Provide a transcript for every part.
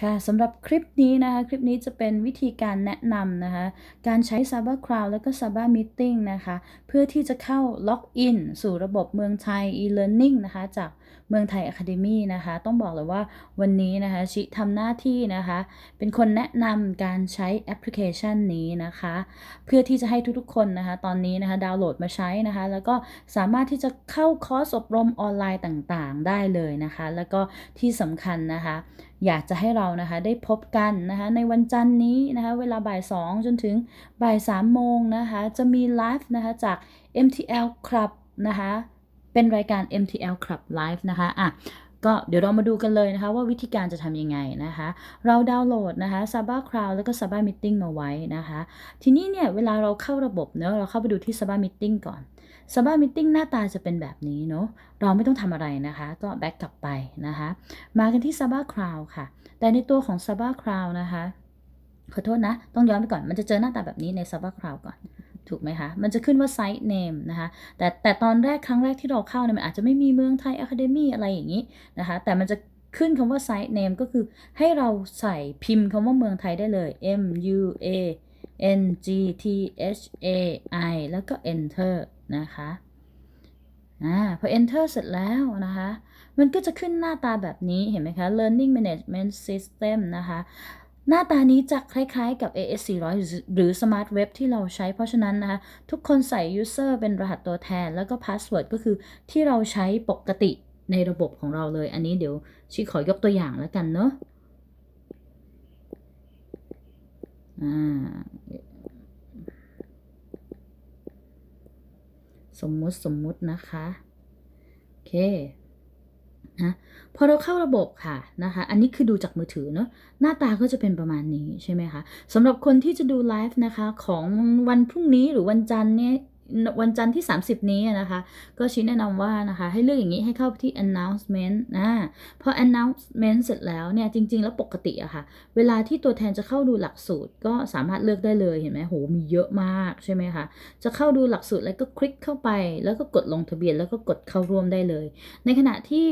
ค่ะสำหรับคลิปนี้นะคะคลิปนี้จะเป็นวิธีการแนะนำนะคะการใช้ s a b a Cloud และก็ s a b a Meeting นะคะ เพื่อที่จะเข้าล็อกอินสู่ระบบเมืองไทย e-learning นะคะจาก เมืองไทย Academy นะคะ ต้องบอกเลยว่าวันนี้นะคะชิทำหน้าที่นะคะ เป็นคนแนะนำการใช้แอปพลิเคชันนี้นะคะ เพื่อที่จะให้ทุกๆคนนะคะ ตอนนี้นะคะดาวน์โหลดมาใช้นะคะ แล้วก็สามารถที่จะเข้าคอร์สอบรมออนไลน์ต่างๆ ได้เลยนะคะ แล้วก็ที่สำคัญนะคะ อยากจะให้เรานะคะได้พบกันนะคะในวันจันทร์นี้นะคะเวลาบ่าย 2 จนถึงบ่าย3โมงนะคะจะมีไลฟ์นะคะจาก MTL Club นะคะ เป็นรายการ MTL Club Live นะคะอะก็เดี๋ยวเรามาดูกันเลยนะคะว่าวิธีการจะทำยังไงนะคะ เราดาวน์โหลดนะคะ Saba Cloud แล้วก็ Saba Meeting มาไว้นะคะ ทีนี้เนี่ยเวลาเราเข้าระบบเนอะเราเข้าไปดูที่ Saba Meeting ก่อน Saba Meeting หน้าตาจะเป็นแบบนี้เนาะเราไม่ต้องทำอะไรนะคะ ก็แบ็กกลับไปนะคะ มากันที่ Saba Cloud ค่ะ แต่ในตัวของ Saba Cloud นะคะขอโทษนะ ต้องย้อนไปก่อน มันจะเจอหน้าตาแบบนี้ใน Saba Cloud ก่อน ถูกไหมคะ มันจะขึ้นว่า Site Name นะคะ แต่แต่ตอนแรกครั้งแรกที่เราเข้าเนี่ยมันอาจจะไม่มีเมืองไทย Academy อะไรอย่างนี้นะคะ แต่มันจะขึ้นคำว่า Site Name ก็คือให้เราใส่พิมพ์คำว่าเมืองไทยได้เลย M U A N G T H A I แล้วก็ Enter นะคะอ่าพอ Enter เสร็จแล้วนะคะ มันก็จะขึ้นหน้าตาแบบนี้เห็นไหมคะ Learning Management System นะคะ หน้าตานี้จะคล้ายๆกับ AS 400หรือ Smart Web ที่เราใช้ เพราะฉะนั้นนะคะ ทุกคนใส่ User เป็นรหัสตัวแทน แล้วก็ Password ก็คือที่เราใช้ปกติในระบบของเราเลย อันนี้เดี๋ยวชิขอยกตัวอย่างแล้วกันเนาะสมมุติสมมุตินะคะ โอเค นะพอเราเข้าระบบค่ะนะคะอันนี้คือดูจากมือถือเนาะหน้าตาก็จะเป็นประมาณนี้ใช่ไหมคะสำหรับคนที่จะดูไลฟ์นะคะของวันพรุ่งนี้หรือวันจันทร์เนี่ย วันจันทร์ที่ 30 นี้นะคะ ก็ชี้แนะนำว่านะคะ ให้เลือกอย่างนี้ให้เข้าไปที่ announcement นะพอ announcement เสร็จแล้วเนี่ย จริง ๆ แล้วปกติอะค่ะ เวลาที่ตัวแทนจะเข้าดูหลักสูตร ก็สามารถเลือกได้เลยเห็นไหมโหมีเยอะมากใช่ไหมคะจะเข้าดูหลักสูตรแล้วก็คลิกเข้าไป แล้วก็กดลงทะเบียนแล้วก็กดเข้าร่วมได้เลย ในขณะที่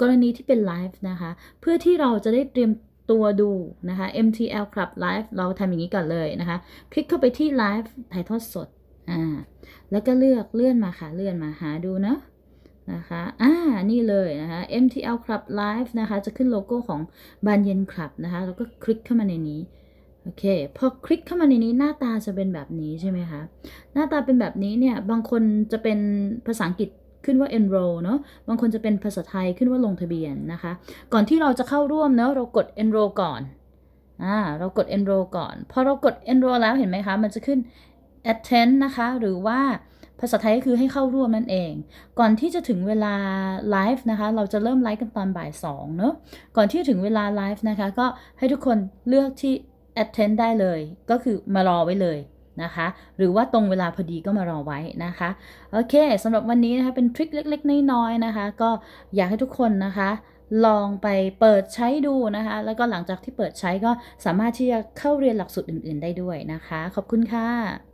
กรณีที่เป็นไลฟ์นะคะ เพื่อที่เราจะได้เตรียมตัวดูนะคะ MTL Club Live เราทำอย่างนี้ก่อนเลยนะคะ คลิกเข้าไปที่ Live ถ่ายทอดสด อ่า แล้วก็เลือกเลื่อนมาค่ะเลื่อนมาหาดูนะนะคะ อ่า นี่เลยนะคะ MTL Club Live นะคะ จะขึ้นโลโก้ของบานเย็นคลับนะคะ แล้วก็คลิกเข้ามาในนี้ โอเค พอคลิกเข้ามาในนี้หน้าตาจะเป็นแบบนี้ใช่ไหมคะ หน้าตาเป็นแบบนี้เนี่ย บางคนจะเป็นภาษาอังกฤษขึ้นว่า enroll เนาะบางคนจะเป็นภาษาไทยขึ้นว่าลงทะเบียนนะคะ ก่อนที่เราจะเข้าร่วมเนาะเรากด enroll ก่อน อ่า เรากด enroll ก่อน พอเรากด enroll แล้วเห็นไหมคะ มันจะขึ้น attend นะคะ หรือว่าภาษาไทยก็คือให้เข้าร่วมนั่นเอง ก่อนที่จะถึงเวลาไลฟ์นะคะ เราจะเริ่มไลฟ์กันตอนบ่าย2เนาะก่อนที่ถึงเวลาไลฟ์นะคะ ก็ให้ทุกคนเลือกที่ attend ได้เลย ก็คือมารอไว้เลยนะคะ หรือว่าตรงเวลาพอดีก็มารอไว้นะคะ โอเคสำหรับวันนี้นะคะ เป็นทริคเล็กๆ น้อยๆนะคะ ก็อยากให้ทุกคนนะคะลองไปเปิดใช้ดูนะคะ แล้วก็หลังจากที่เปิดใช้ก็สามารถที่จะเข้าเรียนหลักสูตรอื่น ๆ ได้ด้วยนะคะ ขอบคุณค่ะ